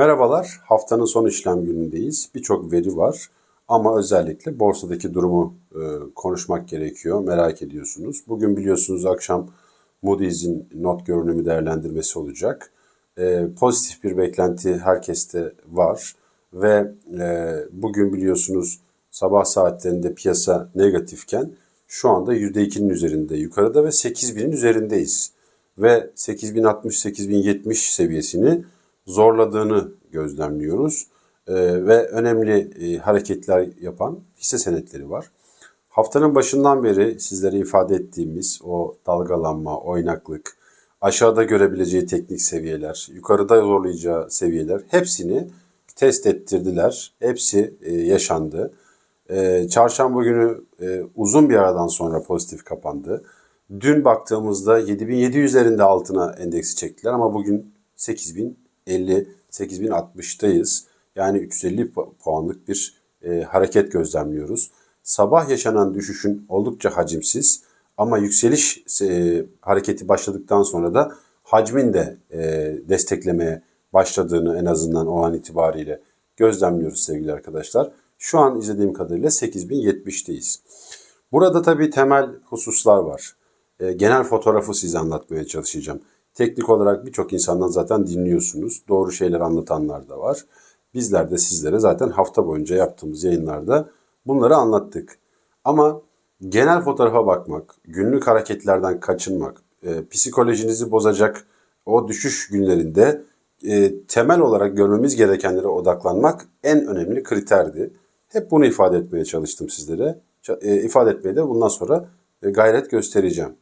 Merhabalar, haftanın son işlem günündeyiz. Birçok veri var ama özellikle borsadaki durumu e, konuşmak gerekiyor. Merak ediyorsunuz. Bugün biliyorsunuz akşam Moody's'in not görünümü değerlendirmesi olacak. E, pozitif bir beklenti herkeste var ve e, bugün biliyorsunuz sabah saatlerinde piyasa negatifken şu anda %2'nin üzerinde yukarıda ve 8000'in üzerindeyiz. Ve 8060-8070 seviyesini zorladığını gözlemliyoruz. Ee, ve önemli e, hareketler yapan hisse senetleri var. Haftanın başından beri sizlere ifade ettiğimiz o dalgalanma, oynaklık, aşağıda görebileceği teknik seviyeler, yukarıda zorlayacağı seviyeler hepsini test ettirdiler. Hepsi e, yaşandı. E, çarşamba günü e, uzun bir aradan sonra pozitif kapandı. Dün baktığımızda 7700'lerinde altına endeksi çektiler ama bugün 8050 8060'tayız. Yani 350 pu- puanlık bir e, hareket gözlemliyoruz. Sabah yaşanan düşüşün oldukça hacimsiz ama yükseliş e, hareketi başladıktan sonra da hacmin de e, desteklemeye başladığını en azından o an itibariyle gözlemliyoruz sevgili arkadaşlar. Şu an izlediğim kadarıyla 8070'teyiz. Burada tabii temel hususlar var. E, genel fotoğrafı size anlatmaya çalışacağım. Teknik olarak birçok insandan zaten dinliyorsunuz. Doğru şeyler anlatanlar da var. Bizler de sizlere zaten hafta boyunca yaptığımız yayınlarda bunları anlattık. Ama genel fotoğrafa bakmak, günlük hareketlerden kaçınmak, e, psikolojinizi bozacak o düşüş günlerinde e, temel olarak görmemiz gerekenlere odaklanmak en önemli kriterdi. Hep bunu ifade etmeye çalıştım sizlere. E, ifade etmeye de bundan sonra e, gayret göstereceğim.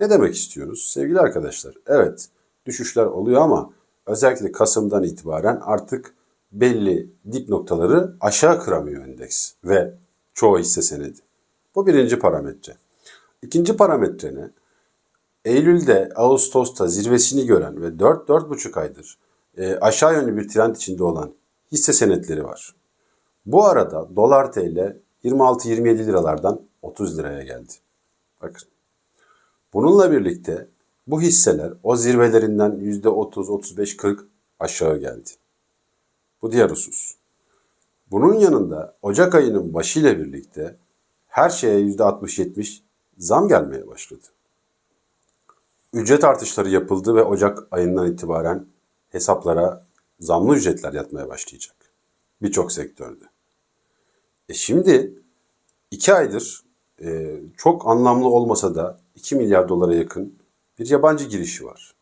Ne demek istiyoruz? Sevgili arkadaşlar, evet düşüşler oluyor ama özellikle Kasım'dan itibaren artık belli dip noktaları aşağı kıramıyor endeks ve çoğu hisse senedi. Bu birinci parametre. İkinci parametre ne? Eylül'de, Ağustos'ta zirvesini gören ve 4-4,5 aydır e, aşağı yönlü bir trend içinde olan hisse senetleri var. Bu arada dolar TL 26-27 liralardan 30 liraya geldi. Bakın. Bununla birlikte bu hisseler o zirvelerinden %30, 35, 40 aşağı geldi. Bu diğer husus. Bunun yanında Ocak ayının başıyla birlikte her şeye %60-70 zam gelmeye başladı. Ücret artışları yapıldı ve Ocak ayından itibaren hesaplara zamlı ücretler yatmaya başlayacak. Birçok sektörde. E şimdi iki aydır e, çok anlamlı olmasa da 2 milyar dolara yakın bir yabancı girişi var.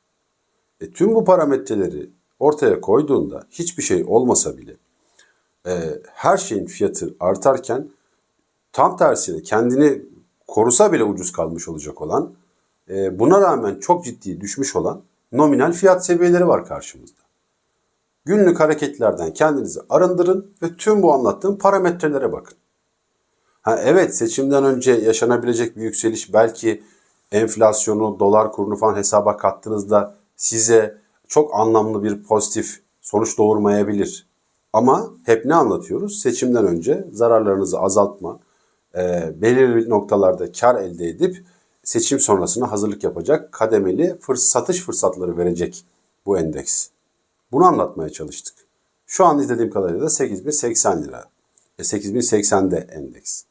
E, tüm bu parametreleri ortaya koyduğunda hiçbir şey olmasa bile e, her şeyin fiyatı artarken tam tersine kendini korusa bile ucuz kalmış olacak olan e, buna rağmen çok ciddi düşmüş olan nominal fiyat seviyeleri var karşımızda. Günlük hareketlerden kendinizi arındırın ve tüm bu anlattığım parametrelere bakın. Ha, evet seçimden önce yaşanabilecek bir yükseliş belki enflasyonu, dolar kurunu falan hesaba kattığınızda size çok anlamlı bir pozitif sonuç doğurmayabilir. Ama hep ne anlatıyoruz? Seçimden önce zararlarınızı azaltma, e, belirli noktalarda kar elde edip seçim sonrasına hazırlık yapacak kademeli fırs satış fırsatları verecek bu endeks. Bunu anlatmaya çalıştık. Şu an izlediğim kadarıyla da 8080 lira. E 8080'de endeks.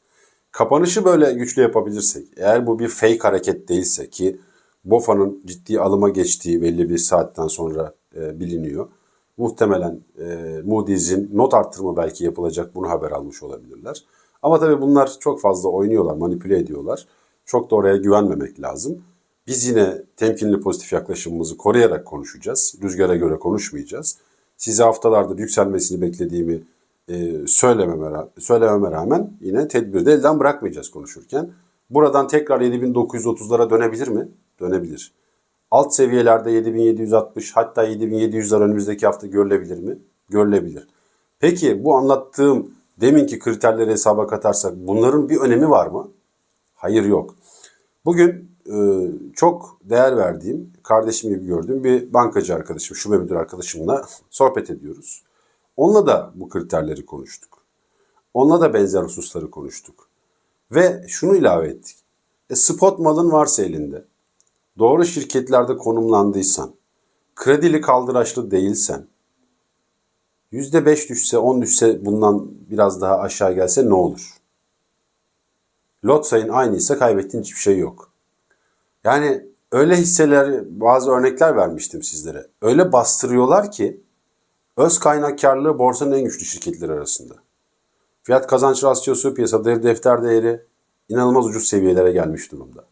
Kapanışı böyle güçlü yapabilirsek, eğer bu bir fake hareket değilse ki BOFA'nın ciddi alıma geçtiği belli bir saatten sonra e, biliniyor. Muhtemelen e, Moody's'in not arttırımı belki yapılacak bunu haber almış olabilirler. Ama tabii bunlar çok fazla oynuyorlar, manipüle ediyorlar. Çok da oraya güvenmemek lazım. Biz yine temkinli pozitif yaklaşımımızı koruyarak konuşacağız. Rüzgara göre konuşmayacağız. Size haftalardır yükselmesini beklediğimi e, söylememe, söylememe rağmen yine tedbirde elden bırakmayacağız konuşurken. Buradan tekrar 7930'lara dönebilir mi? Dönebilir. Alt seviyelerde 7760 hatta 7700'ler önümüzdeki hafta görülebilir mi? Görülebilir. Peki bu anlattığım deminki kriterleri hesaba katarsak bunların bir önemi var mı? Hayır yok. Bugün e, çok değer verdiğim, kardeşim gibi gördüğüm bir bankacı arkadaşım, şube müdür arkadaşımla sohbet ediyoruz. Onunla da bu kriterleri konuştuk. Onunla da benzer hususları konuştuk. Ve şunu ilave ettik. E, spot malın varsa elinde, doğru şirketlerde konumlandıysan, kredili kaldıraçlı değilsen, %5 düşse 10 düşse bundan biraz daha aşağı gelse ne olur? Lot sayın aynıysa kaybettiğin hiçbir şey yok. Yani öyle hisseler bazı örnekler vermiştim sizlere. Öyle bastırıyorlar ki öz kaynakkarlığı borsanın en güçlü şirketleri arasında. Fiyat kazanç rasyosu, piyasa değeri, defter değeri inanılmaz ucuz seviyelere gelmiş durumda.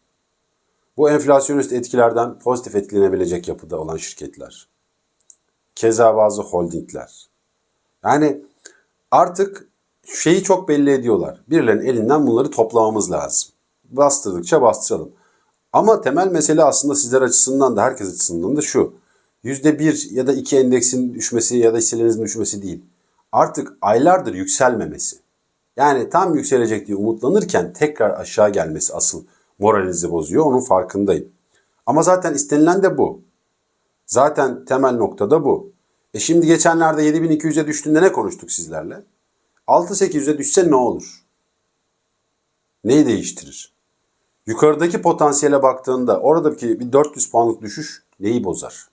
Bu enflasyonist etkilerden pozitif etkilenebilecek yapıda olan şirketler. Keza bazı holdingler. Yani artık şeyi çok belli ediyorlar. Birilerinin elinden bunları toplamamız lazım. Bastırdıkça bastıralım. Ama temel mesele aslında sizler açısından da herkes açısından da şu. %1 ya da 2 endeksin düşmesi ya da hisselerinizin düşmesi değil. Artık aylardır yükselmemesi. Yani tam yükselecek diye umutlanırken tekrar aşağı gelmesi asıl moralinizi bozuyor. Onun farkındayım. Ama zaten istenilen de bu. Zaten temel nokta da bu. E şimdi geçenlerde 7200'e düştüğünde ne konuştuk sizlerle? 6800'e düşse ne olur? Neyi değiştirir? Yukarıdaki potansiyele baktığında oradaki bir 400 puanlık düşüş neyi bozar?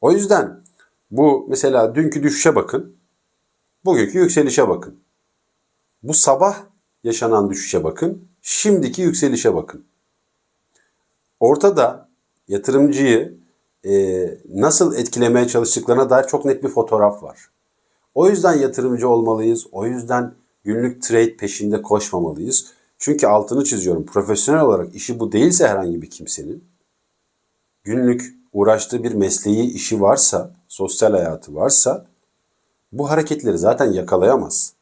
O yüzden bu mesela dünkü düşüşe bakın. Bugünkü yükselişe bakın. Bu sabah yaşanan düşüşe bakın. Şimdiki yükselişe bakın. Ortada yatırımcıyı e, nasıl etkilemeye çalıştıklarına dair çok net bir fotoğraf var. O yüzden yatırımcı olmalıyız. O yüzden günlük trade peşinde koşmamalıyız. Çünkü altını çiziyorum. Profesyonel olarak işi bu değilse herhangi bir kimsenin günlük uğraştığı bir mesleği, işi varsa, sosyal hayatı varsa bu hareketleri zaten yakalayamaz.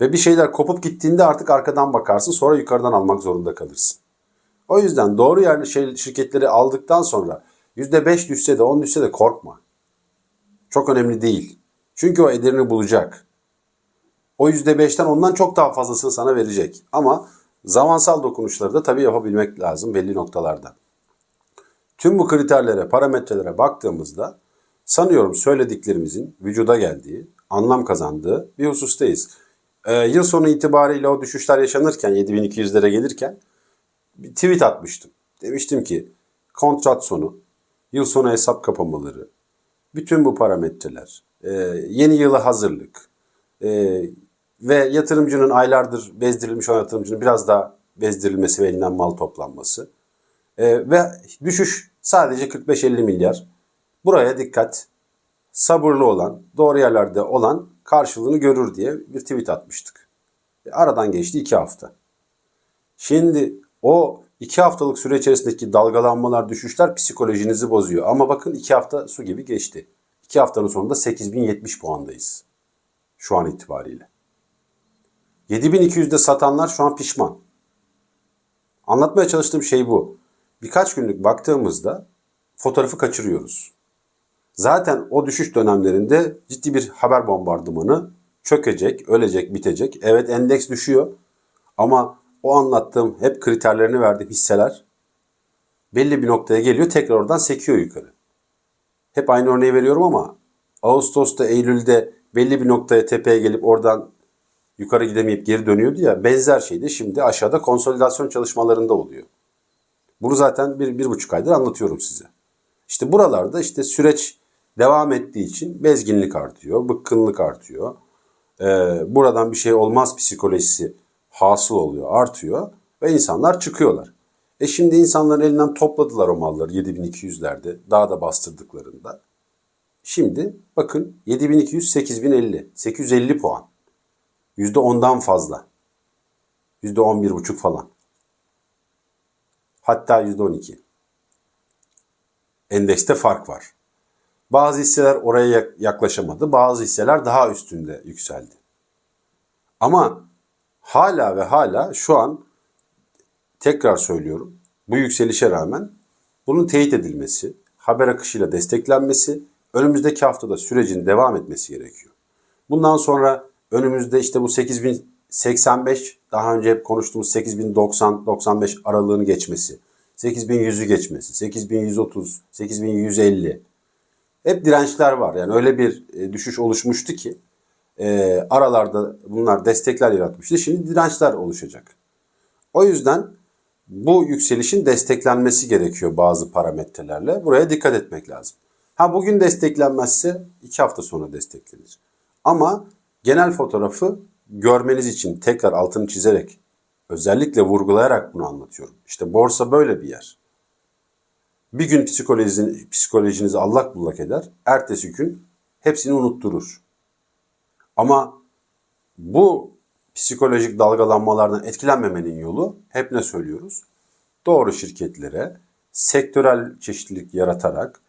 Ve bir şeyler kopup gittiğinde artık arkadan bakarsın sonra yukarıdan almak zorunda kalırsın. O yüzden doğru yerli şey, şirketleri aldıktan sonra %5 düşse de 10 düşse de korkma. Çok önemli değil. Çünkü o ederini bulacak. O %5'ten ondan çok daha fazlasını sana verecek. Ama zamansal dokunuşları da tabii yapabilmek lazım belli noktalarda. Tüm bu kriterlere, parametrelere baktığımızda sanıyorum söylediklerimizin vücuda geldiği, anlam kazandığı bir husustayız. Ee, yıl sonu itibariyle o düşüşler yaşanırken, 7200'lere gelirken bir tweet atmıştım. Demiştim ki kontrat sonu, yıl sonu hesap kapamaları, bütün bu parametreler, e, yeni yıla hazırlık e, ve yatırımcının aylardır bezdirilmiş olan yatırımcının biraz daha bezdirilmesi ve elinden mal toplanması e, ve düşüş sadece 45-50 milyar. Buraya dikkat. Sabırlı olan, doğru yerlerde olan karşılığını görür diye bir tweet atmıştık. E, aradan geçti 2 hafta. Şimdi o 2 haftalık süre içerisindeki dalgalanmalar, düşüşler psikolojinizi bozuyor. Ama bakın 2 hafta su gibi geçti. 2 haftanın sonunda 8070 puandayız. Şu an itibariyle. 7200'de satanlar şu an pişman. Anlatmaya çalıştığım şey bu. Birkaç günlük baktığımızda fotoğrafı kaçırıyoruz. Zaten o düşüş dönemlerinde ciddi bir haber bombardımanı çökecek, ölecek, bitecek. Evet endeks düşüyor ama o anlattığım hep kriterlerini verdiğim hisseler belli bir noktaya geliyor tekrar oradan sekiyor yukarı. Hep aynı örneği veriyorum ama Ağustos'ta, Eylül'de belli bir noktaya tepeye gelip oradan yukarı gidemeyip geri dönüyordu ya benzer şey de şimdi aşağıda konsolidasyon çalışmalarında oluyor. Bunu zaten bir, bir buçuk aydır anlatıyorum size. İşte buralarda işte süreç devam ettiği için bezginlik artıyor, bıkkınlık artıyor. Ee, buradan bir şey olmaz psikolojisi hasıl oluyor, artıyor ve insanlar çıkıyorlar. E şimdi insanların elinden topladılar o malları 7200'lerde daha da bastırdıklarında. Şimdi bakın 7200 8050 850 puan. %10'dan fazla. %11,5 falan. Hatta %12. Endekste fark var. Bazı hisseler oraya yaklaşamadı. Bazı hisseler daha üstünde yükseldi. Ama hala ve hala şu an tekrar söylüyorum. Bu yükselişe rağmen bunun teyit edilmesi, haber akışıyla desteklenmesi, önümüzdeki haftada sürecin devam etmesi gerekiyor. Bundan sonra önümüzde işte bu 8085 daha önce hep konuştuğumuz 8090-95 aralığını geçmesi, 8100'ü geçmesi, 8130, 8150 hep dirençler var. Yani öyle bir e, düşüş oluşmuştu ki e, aralarda bunlar destekler yaratmıştı. Şimdi dirençler oluşacak. O yüzden bu yükselişin desteklenmesi gerekiyor bazı parametrelerle. Buraya dikkat etmek lazım. Ha bugün desteklenmezse iki hafta sonra desteklenir. Ama genel fotoğrafı görmeniz için tekrar altını çizerek özellikle vurgulayarak bunu anlatıyorum. İşte borsa böyle bir yer. Bir gün psikolojinizi, psikolojinizi allak bullak eder. Ertesi gün hepsini unutturur. Ama bu psikolojik dalgalanmalardan etkilenmemenin yolu hep ne söylüyoruz? Doğru şirketlere sektörel çeşitlilik yaratarak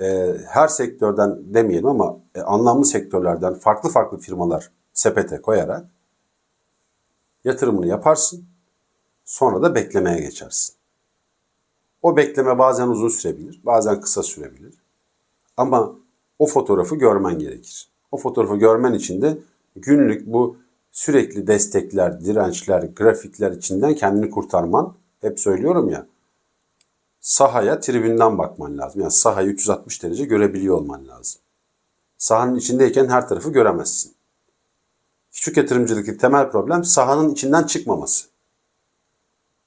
e, her sektörden demeyelim ama e, anlamlı sektörlerden farklı farklı firmalar sepete koyarak yatırımını yaparsın. Sonra da beklemeye geçersin. O bekleme bazen uzun sürebilir, bazen kısa sürebilir. Ama o fotoğrafı görmen gerekir. O fotoğrafı görmen için de günlük bu sürekli destekler, dirençler, grafikler içinden kendini kurtarman, hep söylüyorum ya, sahaya tribünden bakman lazım. Yani sahayı 360 derece görebiliyor olman lazım. Sahanın içindeyken her tarafı göremezsin. Küçük yatırımcılıktaki temel problem sahanın içinden çıkmaması.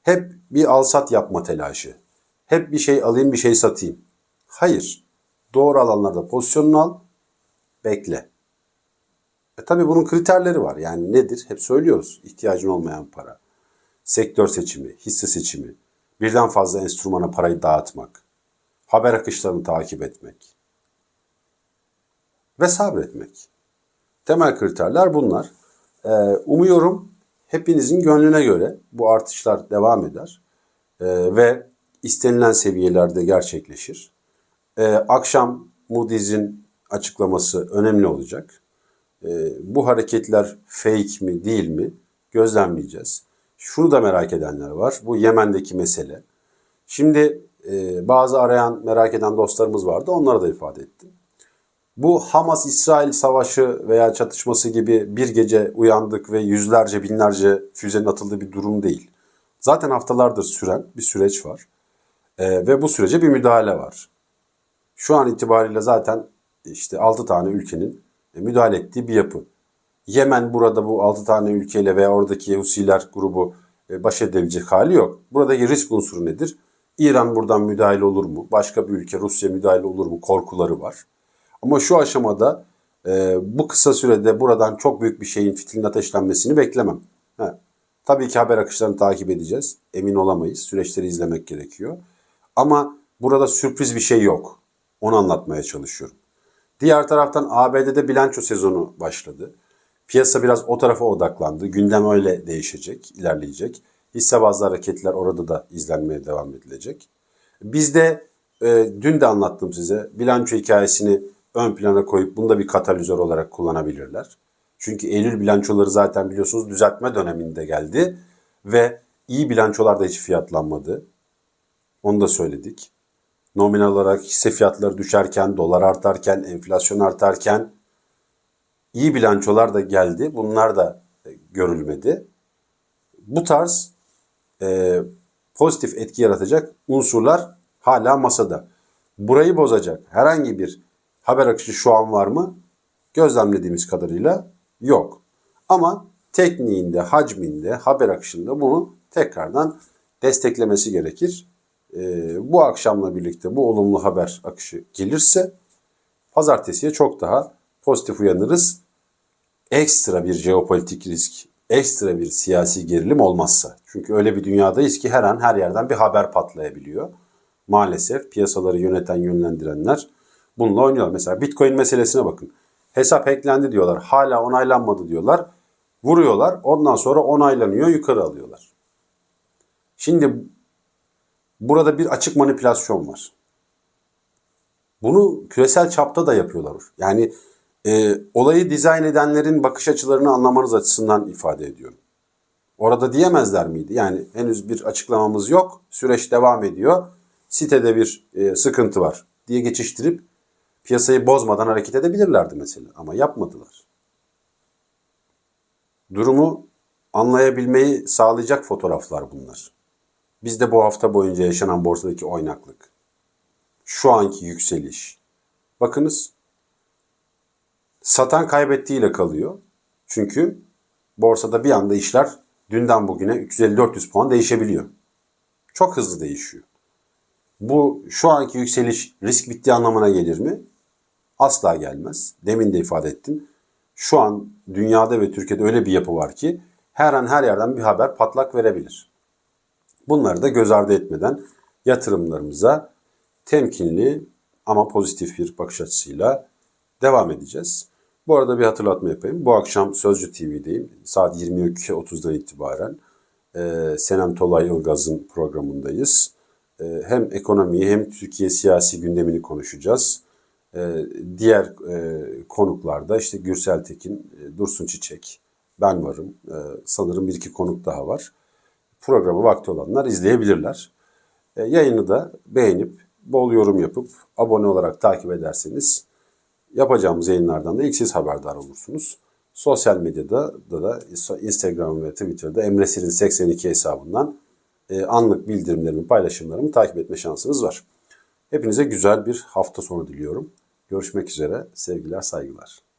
Hep bir alsat yapma telaşı. Hep bir şey alayım bir şey satayım. Hayır. Doğru alanlarda pozisyonunu al, bekle. E tabii bunun kriterleri var. Yani nedir? Hep söylüyoruz. İhtiyacın olmayan para. Sektör seçimi, hisse seçimi, birden fazla enstrümana parayı dağıtmak, haber akışlarını takip etmek ve sabretmek. Temel kriterler bunlar. Ee, umuyorum hepinizin gönlüne göre bu artışlar devam eder Ee, ve istenilen seviyelerde gerçekleşir. Ee, akşam Moody's'in açıklaması önemli olacak. Bu hareketler fake mi değil mi gözlemleyeceğiz. Şunu da merak edenler var. Bu Yemen'deki mesele. Şimdi e, bazı arayan, merak eden dostlarımız vardı. Onlara da ifade ettim. Bu Hamas-İsrail savaşı veya çatışması gibi bir gece uyandık ve yüzlerce binlerce füzenin atıldığı bir durum değil. Zaten haftalardır süren bir süreç var. E, ve bu sürece bir müdahale var. Şu an itibariyle zaten işte 6 tane ülkenin e, müdahale ettiği bir yapı. Yemen burada bu 6 tane ülkeyle veya oradaki Husiler grubu e, baş edebilecek hali yok. Buradaki risk unsuru nedir? İran buradan müdahale olur mu? Başka bir ülke Rusya müdahale olur mu? Korkuları var. Ama şu aşamada e, bu kısa sürede buradan çok büyük bir şeyin fitilin ateşlenmesini beklemem. Ha, tabii ki haber akışlarını takip edeceğiz. Emin olamayız. Süreçleri izlemek gerekiyor. Ama burada sürpriz bir şey yok. Onu anlatmaya çalışıyorum. Diğer taraftan ABD'de bilanço sezonu başladı. Piyasa biraz o tarafa odaklandı. Gündem öyle değişecek, ilerleyecek. Hisse bazlı hareketler orada da izlenmeye devam edilecek. Bizde e, dün de anlattım size bilanço hikayesini ön plana koyup bunu da bir katalizör olarak kullanabilirler. Çünkü Eylül bilançoları zaten biliyorsunuz düzeltme döneminde geldi ve iyi bilançolar da hiç fiyatlanmadı. Onu da söyledik. Nominal olarak hisse fiyatları düşerken, dolar artarken, enflasyon artarken iyi bilançolar da geldi. Bunlar da e, görülmedi. Bu tarz e, pozitif etki yaratacak unsurlar hala masada. Burayı bozacak herhangi bir haber akışı şu an var mı? Gözlemlediğimiz kadarıyla yok. Ama tekniğinde, hacminde, haber akışında bunu tekrardan desteklemesi gerekir. E, bu akşamla birlikte bu olumlu haber akışı gelirse pazartesiye çok daha pozitif uyanırız. Ekstra bir jeopolitik risk, ekstra bir siyasi gerilim olmazsa. Çünkü öyle bir dünyadayız ki her an her yerden bir haber patlayabiliyor. Maalesef piyasaları yöneten, yönlendirenler bununla oynuyorlar. Mesela Bitcoin meselesine bakın. Hesap hacklendi diyorlar. Hala onaylanmadı diyorlar. Vuruyorlar. Ondan sonra onaylanıyor, yukarı alıyorlar. Şimdi burada bir açık manipülasyon var. Bunu küresel çapta da yapıyorlar. Yani e, olayı dizayn edenlerin bakış açılarını anlamanız açısından ifade ediyorum. Orada diyemezler miydi? Yani henüz bir açıklamamız yok. Süreç devam ediyor. Sitede bir e, sıkıntı var diye geçiştirip piyasayı bozmadan hareket edebilirlerdi mesela. Ama yapmadılar. Durumu anlayabilmeyi sağlayacak fotoğraflar bunlar. Bizde bu hafta boyunca yaşanan borsadaki oynaklık. Şu anki yükseliş. Bakınız satan kaybettiğiyle kalıyor. Çünkü borsada bir anda işler dünden bugüne 350-400 puan değişebiliyor. Çok hızlı değişiyor. Bu şu anki yükseliş risk bittiği anlamına gelir mi? Asla gelmez. Demin de ifade ettim. Şu an dünyada ve Türkiye'de öyle bir yapı var ki her an her yerden bir haber patlak verebilir. Bunları da göz ardı etmeden yatırımlarımıza temkinli ama pozitif bir bakış açısıyla devam edeceğiz. Bu arada bir hatırlatma yapayım. Bu akşam Sözcü TV'deyim. Saat 22.30'dan itibaren e, Senem Tolay Ilgaz'ın programındayız. E, hem ekonomiyi hem Türkiye siyasi gündemini konuşacağız. E, diğer e, konuklarda işte Gürsel Tekin, e, Dursun Çiçek, ben varım. E, sanırım bir iki konuk daha var. Programı vakti olanlar izleyebilirler. E, yayını da beğenip bol yorum yapıp abone olarak takip ederseniz yapacağımız yayınlardan da ilk siz haberdar olursunuz. Sosyal medyada da, da Instagram ve Twitter'da Emre Sirin 82 hesabından e, anlık bildirimlerimi, paylaşımlarımı takip etme şansınız var. Hepinize güzel bir hafta sonu diliyorum. Görüşmek üzere. Sevgiler, saygılar.